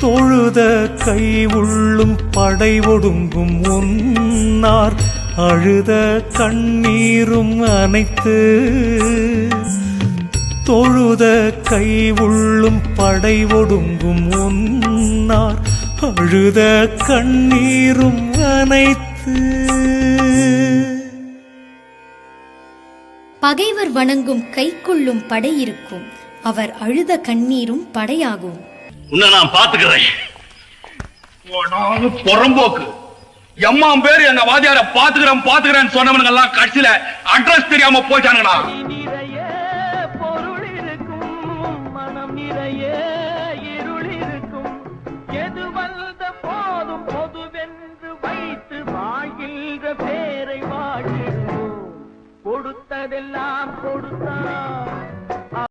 தொழுத கை உள்ளும் படை ஒடுங்கும் உன்னார். அழுத கண்ணீரும் அனைத்து தொழுத கை உள்ளும் படை ஒடுங்கும் உன்னார். அழுத கண்ணீரும் அனைத்து பகைவர் வணங்கும் கைக்குள்ளும் படை இருக்கும். அவர் அழுத கண்ணீரும் படையாகும். உன்னை நான் பாத்துக்கிறேன் புறம்போக்கு. எம்மாம் பேர் எங்க வாதியார பாத்துக்கிறேன் பாத்துக்கிறேன்னு சொன்னவனுங்க எல்லாம் கடைசியில அட்ரஸ் தெரியாம போயிட்டானுங்கடா. கொடுத்ததெல்லாம் கொடுத்தான்